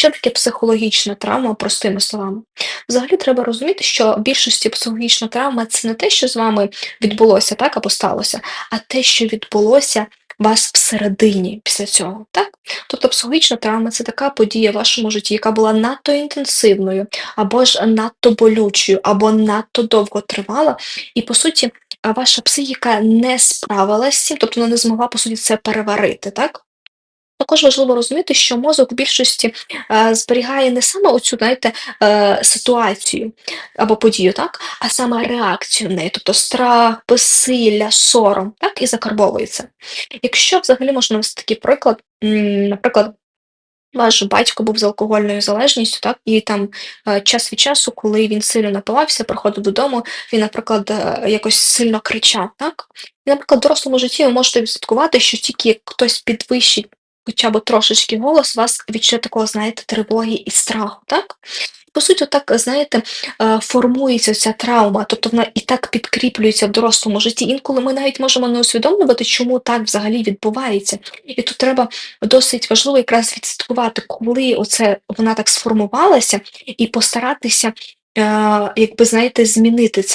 Що таке психологічна травма, простими словами? Взагалі треба розуміти, що в більшості психологічна травма це не те, що з вами відбулося, так, або сталося, а те, що відбулося вас всередині після цього, так? Тобто психологічна травма це така подія в вашому житті, яка була надто інтенсивною, або ж надто болючою, або надто довго тривала, і по суті, ваша психіка не справилась з цим, тобто вона не змогла по суті це переварити, так? Також важливо розуміти, що мозок в більшості, е, зберігає не саме оцю, знаєте, е, ситуацію або подію, так, а саме реакцію в неї, тобто страх, безсилля, сором, так, і закарбовується. Якщо взагалі можна навести такий приклад, наприклад, ваш батько був з алкогольною залежністю, так, і там е, час від часу, коли він сильно напивався, приходив додому, він, наприклад, якось сильно кричав, так? І, наприклад, в дорослому житті ви можете відслідкувати, що тільки хтось підвищить хоча б трошечки голос, у вас відчуття такого, знаєте, тривоги і страху, так? По суті, так, знаєте, е, формується ця травма, тобто вона і так підкріплюється в дорослому житті. Інколи ми навіть можемо не усвідомлювати, чому так взагалі відбувається. І тут треба досить важливо якраз відслідкувати, коли оце вона так сформувалася, і постаратися, е, якби знаєте, змінити це.